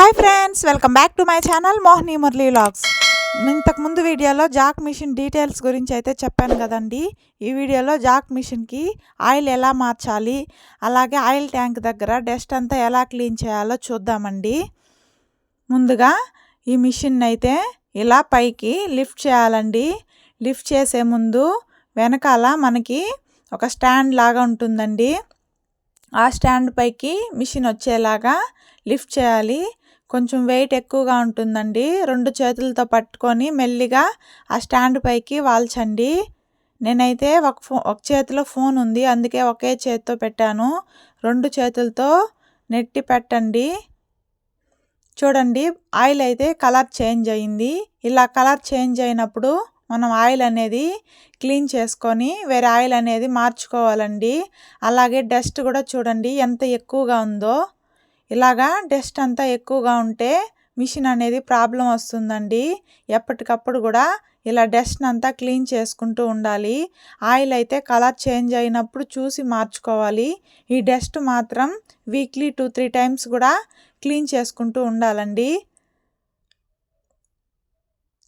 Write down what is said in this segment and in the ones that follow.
Hi friends welcome back to my channel Mohini Murali vlogs ఇంతకుముందు వీడియోలో Jack machine details గురించి అయితే చెప్పాను కదండి. ఈ వీడియోలో జాక్ మిషన్కి ఆయిల్ ఎలా మార్చాలి అలాగే ఆయిల్ ట్యాంక్ దగ్గర డస్ట్ అంతా ఎలా క్లీన్ చేయాలో చూద్దామండి. ముందుగా ఈ మిషన్ అయితే ఇలా పైకి లిఫ్ట్ చేయాలండి. లిఫ్ట్ చేసే ముందు వెనకాల మనకి ఒక స్టాండ్ లాగా ఉంటుందండి. ఆ స్టాండ్ పైకి మిషన్ వచ్చేలాగా లిఫ్ట్ చేయాలి. కొంచెం వెయిట్ ఎక్కువగా ఉంటుందండి. రెండు చేతులతో పట్టుకొని మెల్లిగా ఆ స్టాండ్ పైకి వాల్చండి. నేనైతే ఒక ఫో ఒక చేతిలో ఫోన్ ఉంది. అందుకే ఒకే చేతితో పెట్టాను. రెండు చేతులతో నెట్టి పెట్టండి. చూడండి ఆయిల్ అయితే కలర్ చేంజ్ అయింది. ఇలా కలర్ చేంజ్ అయినప్పుడు మనం ఆయిల్ అనేది క్లీన్ చేసుకొని వేరే ఆయిల్ అనేది మార్చుకోవాలండి. అలాగే డస్ట్ కూడా చూడండి ఎంత ఎక్కువగా ఉందో. ఇలాగా డస్ట్ అంతా ఎక్కువగా ఉంటే మిషన్ అనేది ప్రాబ్లం వస్తుందండి. ఎప్పటికప్పుడు కూడా ఇలా డస్ట్ అంతా క్లీన్ చేసుకుంటూ ఉండాలి. ఆయిల్ అయితే కలర్ చేంజ్ అయినప్పుడు చూసి మార్చుకోవాలి. ఈ డస్ట్ మాత్రం వీక్లీ టూ త్రీ టైమ్స్ కూడా క్లీన్ చేసుకుంటూ ఉండాలండి.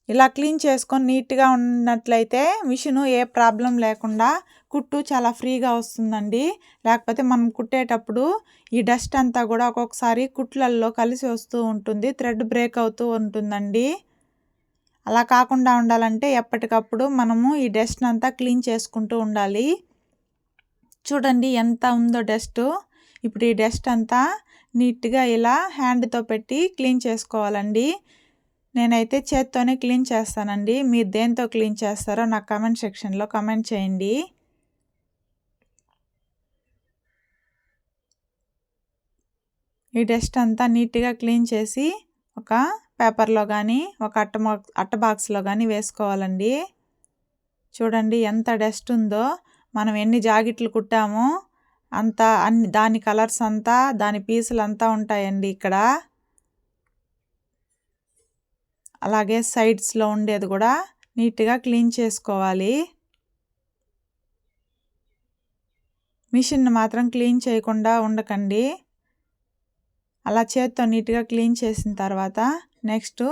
ఇలా క్లీన్ చేసుకొని నీట్గా ఉన్నట్లయితే మిషను ఏ ప్రాబ్లం లేకుండా కుట్టు చాలా ఫ్రీగా వస్తుందండి. లేకపోతే మనం కుట్టేటప్పుడు ఈ డస్ట్ అంతా కూడా ఒక్కొక్కసారి కుట్లల్లో కలిసి వస్తూ ఉంటుంది. థ్రెడ్ బ్రేక్ అవుతూ ఉంటుందండి. అలా కాకుండా ఉండాలంటే ఎప్పటికప్పుడు మనము ఈ డస్ట్ అంతా క్లీన్ చేసుకుంటూ ఉండాలి. చూడండి ఎంత ఉందో డస్ట్. ఇప్పుడు ఈ డస్ట్ అంతా నీట్గా ఇలా హ్యాండ్తో పెట్టి క్లీన్ చేసుకోవాలండి. నేనైతే చేత్తోనే క్లీన్ చేస్తానండి. మీరు దేంతో క్లీన్ చేస్తారో నాకు కమెంట్ సెక్షన్లో కమెంట్ చేయండి. ఈ డస్ట్ అంతా నీట్గా క్లీన్ చేసి ఒక పేపర్లో కానీ ఒక అట్ట అట్ట బాక్స్లో కానీ వేసుకోవాలండి. చూడండి ఎంత డస్ట్ ఉందో మనం ఎన్ని జాకెట్లు కుట్టామో అంత అన్ని దాని కలర్స్ అంతా దాని పీసులు అంతా ఉంటాయండి ఇక్కడ. అలాగే సైడ్స్లో ఉండేది కూడా నీట్గా క్లీన్ చేసుకోవాలి. మిషన్ మాత్రం క్లీన్ చేయకుండా ఉండకండి. అలా చేత్తో నీట్గా క్లీన్ చేసిన తర్వాత నెక్స్ట్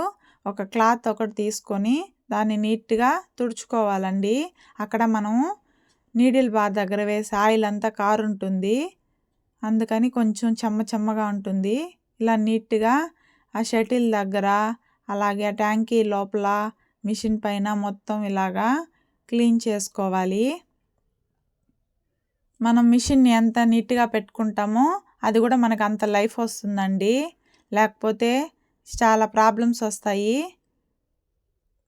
ఒక క్లాత్ ఒకటి తీసుకొని దాన్ని నీట్గా తుడుచుకోవాలండి. అక్కడ మనం నీడిల్ బార్ దగ్గర వేసి ఆయిల్ అంతా కారు ఉంటుంది. అందుకని కొంచెం చెమ్మ చెమ్మగా ఉంటుంది. ఇలా నీట్గా ఆ షటిల్ దగ్గర అలాగే ఆ ట్యాంకీ లోపల మిషన్ పైన మొత్తం ఇలాగా క్లీన్ చేసుకోవాలి. మనం మిషన్ని ఎంత నీట్గా పెట్టుకుంటామో అది కూడా మనకు అంత లైఫ్ వస్తుందండి. లేకపోతే చాలా ప్రాబ్లమ్స్ వస్తాయి.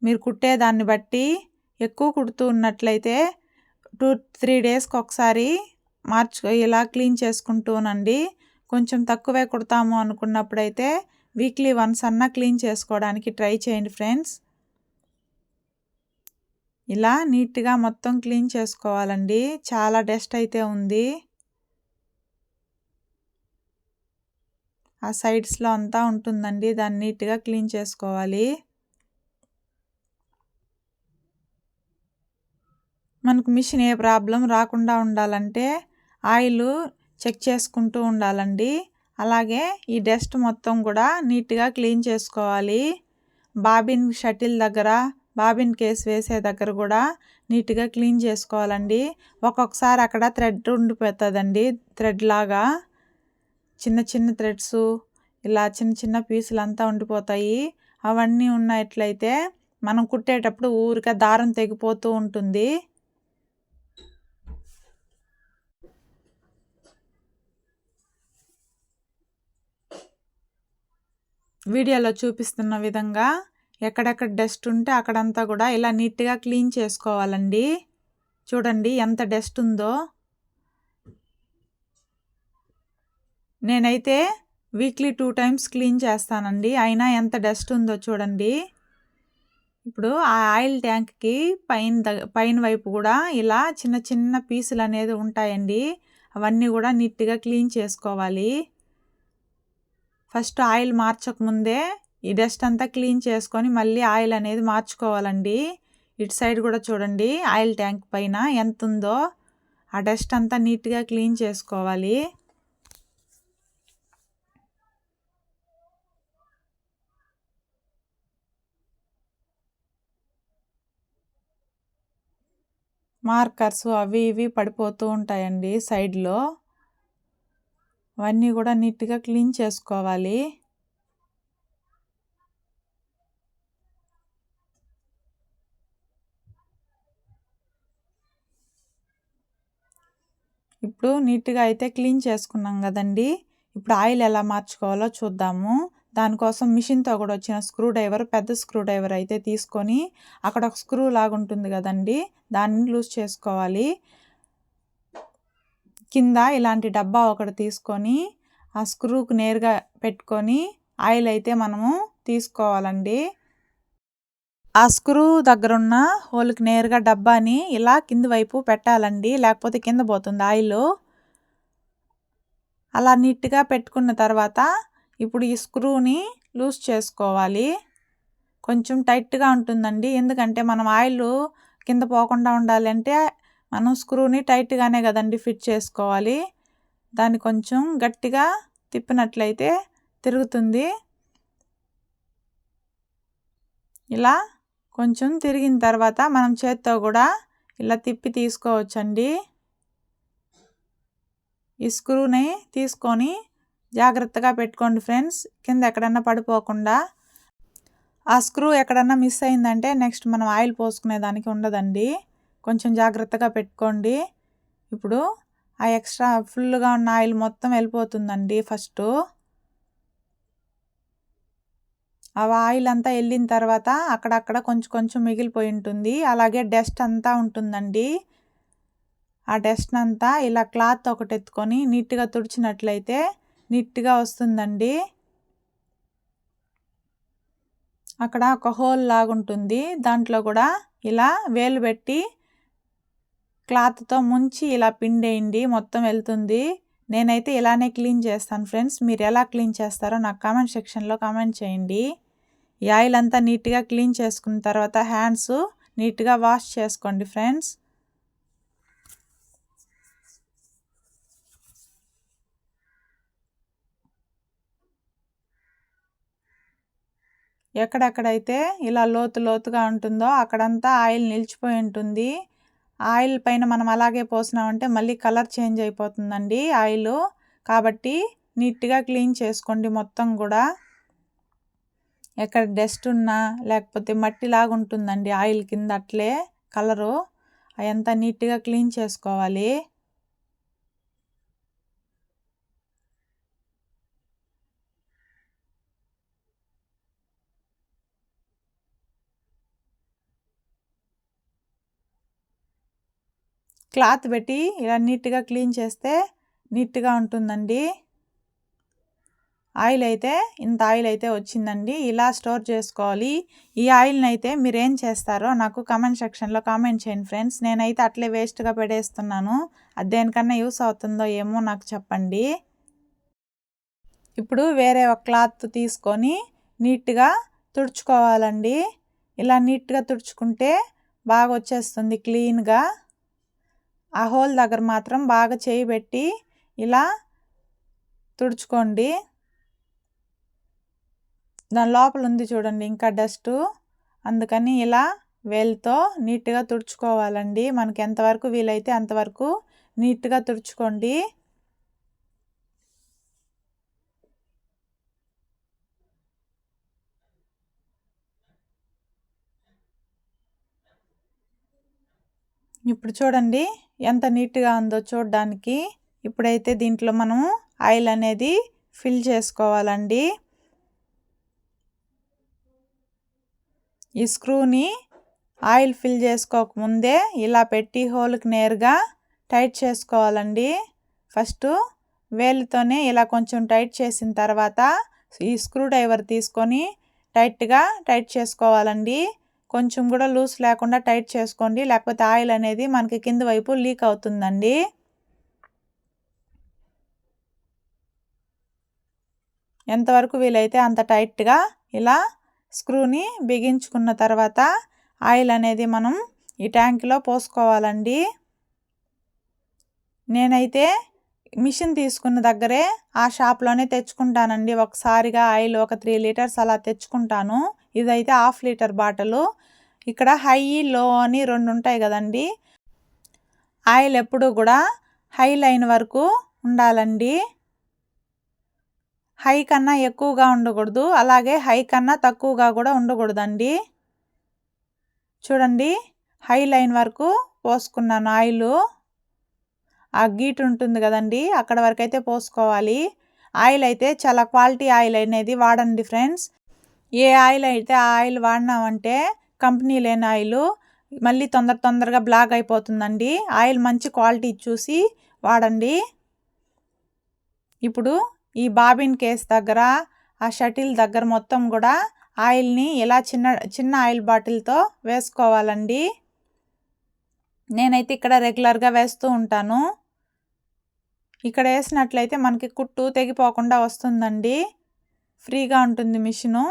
మీరు కుట్టేదాన్ని బట్టి ఎక్కువ కుడుతూ ఉన్నట్లయితే టూ త్రీ డేస్కి ఒకసారి మార్చు ఇలా క్లీన్ చేసుకుంటూనండి. కొంచెం తక్కువే కుడతాము అనుకున్నప్పుడైతే వీక్లీ వన్స్ అన్నా క్లీన్ చేసుకోవడానికి ట్రై చేయండి ఫ్రెండ్స్. ఇలా నీట్గా మొత్తం క్లీన్ చేసుకోవాలండి. చాలా డస్ట్ అయితే ఉంది. ఆ సైడ్స్లో అంతా ఉంటుందండి. దాన్ని నీట్గా క్లీన్ చేసుకోవాలి. మనకు మిషన్ ఏ ప్రాబ్లం రాకుండా ఉండాలంటే ఆయిల్ చెక్ చేసుకుంటూ ఉండాలండి. అలాగే ఈ డస్ట్ మొత్తం కూడా నీట్గా క్లీన్ చేసుకోవాలి. బాబిన్ షటిల్ దగ్గర బాబిన్ కేస్ వేసే దగ్గర కూడా నీట్గా క్లీన్ చేసుకోవాలండి. ఒక్కొక్కసారి అక్కడ థ్రెడ్ ఉండిపోతుందండి. థ్రెడ్ లాగా చిన్న చిన్న థ్రెడ్స్ ఇలా చిన్న చిన్న పీసులు అంతా ఉండిపోతాయి. అవన్నీ ఉన్నట్లయితే మనం కుట్టేటప్పుడు ఊరికే దారం తెగిపోతూ ఉంటుంది. వీడియోలో చూపిస్తున్న విధంగా ఎక్కడెక్కడ డస్ట్ ఉంటే అక్కడంతా కూడా ఇలా నీట్గా క్లీన్ చేసుకోవాలండి. చూడండి ఎంత డస్ట్ ఉందో. నేనైతే వీక్లీ టూ టైమ్స్ క్లీన్ చేస్తానండి. అయినా ఎంత డస్ట్ ఉందో చూడండి. ఇప్పుడు ఆ ఆయిల్ ట్యాంక్కి పైన పైన వైపు కూడా ఇలా చిన్న చిన్న పీసులు అనేది ఉంటాయండి. అవన్నీ కూడా నీట్గా క్లీన్ చేసుకోవాలి. ఫస్ట్ ఆయిల్ మార్చకముందే ఈ డస్ట్ అంతా క్లీన్ చేసుకొని మళ్ళీ ఆయిల్ అనేది మార్చుకోవాలండి. ఇటు సైడ్ కూడా చూడండి ఆయిల్ ట్యాంక్ పైన ఎంత ఉందో ఆ డస్ట్ అంతా నీట్గా క్లీన్ చేసుకోవాలి. మార్కర్స్ అవి ఇవి పడిపోతూ ఉంటాయండి సైడ్లో. అవన్నీ కూడా నీట్గా క్లీన్ చేసుకోవాలి. ఇప్పుడు నీట్గా అయితే క్లీన్ చేసుకున్నాం కదండి. ఇప్పుడు ఆయిల్ ఎలా మార్చుకోవాలో చూద్దాము. దానికోసం మిషన్తో కూడా వచ్చిన స్క్రూ డ్రైవర్ పెద్ద స్క్రూ డ్రైవర్ అయితే తీసుకొని అక్కడ ఒక స్క్రూ లాగా ఉంటుంది కదండి దాన్ని లూజ్ చేసుకోవాలి. కింద ఇలాంటి డబ్బా ఒకటి తీసుకొని ఆ స్క్రూకు నేరుగా పెట్టుకొని ఆయిల్ అయితే మనము తీసుకోవాలండి. ఆ స్క్రూ దగ్గర ఉన్న హోల్కి నేరుగా డబ్బాని ఇలా కింది వైపు పెట్టాలండి లేకపోతే కింద పోతుంది ఆయిల్. అలా నీట్గా పెట్టుకున్న తర్వాత ఇప్పుడు ఈ స్క్రూని లూజ్ చేసుకోవాలి. కొంచెం టైట్గా ఉంటుందండి. ఎందుకంటే మనం ఆయిల్ కింద పోకుండా ఉండాలి అంటే మనం స్క్రూని టైట్గానే కదండి ఫిట్ చేసుకోవాలి. దాన్ని కొంచెం గట్టిగా తిప్పినట్లయితే తిరుగుతుంది. ఇలా కొంచెం తిరిగిన తర్వాత మనం చేత్తో కూడా ఇలా తిప్పి తీసుకోవచ్చండి. ఈ స్క్రూని తీసుకొని జాగ్రత్తగా పెట్టుకోండి ఫ్రెండ్స్. కింద ఎక్కడన్నా పడిపోకుండా ఆ స్క్రూ ఎక్కడన్నా మిస్ అయిందంటే నెక్స్ట్ మనం ఆయిల్ పోసుకునే దానికి ఉండదండి. కొంచెం జాగ్రత్తగా పెట్టుకోండి. ఇప్పుడు ఆ ఎక్స్ట్రా ఫుల్గా ఉన్న ఆయిల్ మొత్తం వెళ్ళిపోతుందండి ఫస్ట్. ఆ ఆయిల్ అంతా వెళ్ళిన తర్వాత అక్కడక్కడ కొంచెం కొంచెం మిగిలిపోయి ఉంటుంది. అలాగే డస్ట్ అంతా ఉంటుందండి. ఆ డస్ట్ అంతా ఇలా క్లాత్ ఒకటి ఎత్తుకొని నీట్గా తుడిచినట్లయితే నీట్గా వస్తుందండి. అక్కడ ఒక హోల్ లాగుంటుంది. దాంట్లో కూడా ఇలా వేలు పెట్టి క్లాత్తో ముంచి ఇలా పిండేయండి. మొత్తం వెళ్తుంది. నేనైతే ఇలానే క్లీన్ చేస్తాను ఫ్రెండ్స్. మీరు ఎలా క్లీన్ చేస్తారో నాకు కామెంట్ సెక్షన్లో కామెంట్ చేయండి. ఈ ఆయిల్ అంతా నీట్గా క్లీన్ చేసుకున్న తర్వాత హ్యాండ్స్ నీట్గా వాష్ చేసుకోండి ఫ్రెండ్స్. ఎక్కడెక్కడైతే ఇలా లోతు లోతుగా ఉంటుందో అక్కడంతా ఆయిల్ నిలిచిపోయి ఉంటుంది. ఆయిల్ పైన మనం అలాగే పోసినామంటే మళ్ళీ కలర్ చేంజ్ అయిపోతుందండి ఆయిల్. కాబట్టి నీట్గా క్లీన్ చేసుకోండి మొత్తం కూడా. ఎక్కడ డస్ట్ ఉన్నా లేకపోతే మట్టిలాగా ఉంటుందండి ఆయిల్ కింద అట్లే కలరు. అదంతా నీట్గా క్లీన్ చేసుకోవాలి. క్లాత్ పెట్టి ఇలా నీట్గా క్లీన్ చేస్తే నీట్గా ఉంటుందండి. ఆయిల్ అయితే ఇంత ఆయిల్ అయితే వచ్చిందండి. ఇలా స్టోర్ చేసుకోవాలి. ఈ ఆయిల్ని అయితే మీరు ఏం చేస్తారో నాకు కామెంట్ సెక్షన్లో కామెంట్ చేయండి ఫ్రెండ్స్. నేనైతే అట్లే వేస్ట్గా పెడేస్తున్నాను. అది దేనికన్నా యూస్ అవుతుందో ఏమో నాకు చెప్పండి. ఇప్పుడు వేరే ఒక క్లాత్ తీసుకొని నీట్గా తుడుచుకోవాలండి. ఇలా నీట్గా తుడుచుకుంటే బాగా వచ్చేస్తుంది క్లీన్గా. ఆ హోల్ దగ్గర మాత్రం బాగా చేయి పెట్టి ఇలా తుడుచుకోండి. దాని లోపల ఉంది చూడండి ఇంకా డస్ట్. అందుకని ఇలా వేలుతో నీట్గా తుడుచుకోవాలండి. మనకి ఎంతవరకు వీలైతే అంతవరకు నీట్గా తుడుచుకోండి. ఇప్పుడు చూడండి ఎంత నీట్గా ఉందో చూడడానికి. ఇప్పుడైతే దీంట్లో మనం ఆయిల్ అనేది ఫిల్ చేసుకోవాలండి. ఈ స్క్రూని ఆయిల్ ఫిల్ చేసుకోకముందే ఇలా పెట్టి హోల్కి నేరుగా టైట్ చేసుకోవాలండి. ఫస్ట్ వేలుతోనే ఇలా కొంచెం టైట్ చేసిన తర్వాత ఈ స్క్రూ డ్రైవర్ తీసుకొని టైట్గా టైట్ చేసుకోవాలండి. కొంచెం కూడా లూస్ లేకుండా టైట్ చేసుకోండి. లేకపోతే ఆయిల్ అనేది మనకి కింద వైపు లీక్ అవుతుందండి. ఎంతవరకు వీలైతే అంత టైట్గా ఇలా స్క్రూని బిగించుకున్న తర్వాత ఆయిల్ అనేది మనం ఈ ట్యాంక్లో పోసుకోవాలండి. నేనైతే మిషన్ తీసుకున్న దగ్గరే ఆ షాప్లోనే తెచ్చుకుంటానండి. ఒకసారిగా ఆయిల్ ఒక త్రీ లీటర్స్ అలా తెచ్చుకుంటాను. ఇదైతే హాఫ్ లీటర్ బాటలు. ఇక్కడ హై లో అని రెండు ఉంటాయి కదండి. ఆయిల్ ఎప్పుడు కూడా హై లైన్ వరకు ఉండాలండి. హై కన్నా ఎక్కువగా ఉండకూడదు. అలాగే హై కన్నా తక్కువగా కూడా ఉండకూడదండి. చూడండి హై లైన్ వరకు పోసుకున్నాను ఆయిల్. ఆ గీట్ ఉంటుంది కదండి అక్కడ వరకు అయితే పోసుకోవాలి. ఆయిల్ అయితే చాలా క్వాలిటీ ఆయిల్ అనేది వాడండి ఫ్రెండ్స్. ఏ ఆయిల్ అయితే ఆ ఆయిల్ వాడినామంటే కంపెనీ లేని ఆయిల్ మళ్ళీ తొందర తొందరగా బ్లాక్ అయిపోతుందండి. ఆయిల్ మంచి క్వాలిటీ చూసి వాడండి. ఇప్పుడు ఈ బాబిన్ కేస్ దగ్గర ఆ షటిల్ దగ్గర మొత్తం కూడా ఆయిల్ని ఇలా చిన్న చిన్న ఆయిల్ బాటిల్తో వేసుకోవాలండి. నేనైతే ఇక్కడ రెగ్యులర్గా వేస్తూ ఉంటాను. ఇక్కడ వేసినట్లయితే మనకి కుట్టు తెగిపోకుండా వస్తుందండి. ఫ్రీగా ఉంటుంది మిషను.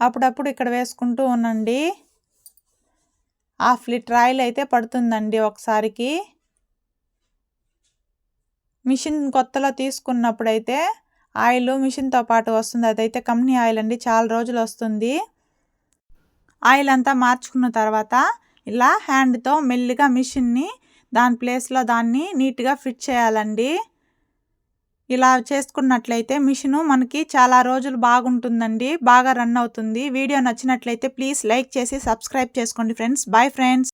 అప్పుడప్పుడు ఇక్కడ వేసుకుంటూ ఉండండి. హాఫ్ లీటర్ ఆయిల్ అయితే పడుతుందండి ఒకసారికి. మిషన్ కొత్తలో తీసుకున్నప్పుడైతే ఆయిల్ మిషన్తో పాటు వస్తుంది. అదైతే కంపెనీ ఆయిల్ అండి. చాలా రోజులు వస్తుంది. ఆయిల్ అంతా మార్చుకున్న తర్వాత ఇలా హ్యాండ్తో మెల్లిగా మిషన్ని దాని ప్లేస్లో దాన్ని నీట్గా ఫిట్ చేయాలండి. ఇలా చేసుకున్నట్లయితే మిషను మనకి చాలా రోజులు బాగుంటుందండి. బాగా రన్ అవుతుంది. వీడియో నచ్చినట్లయితే ప్లీజ్ లైక్ చేసి సబ్స్క్రైబ్ చేసుకోండి ఫ్రెండ్స్. Bye friends.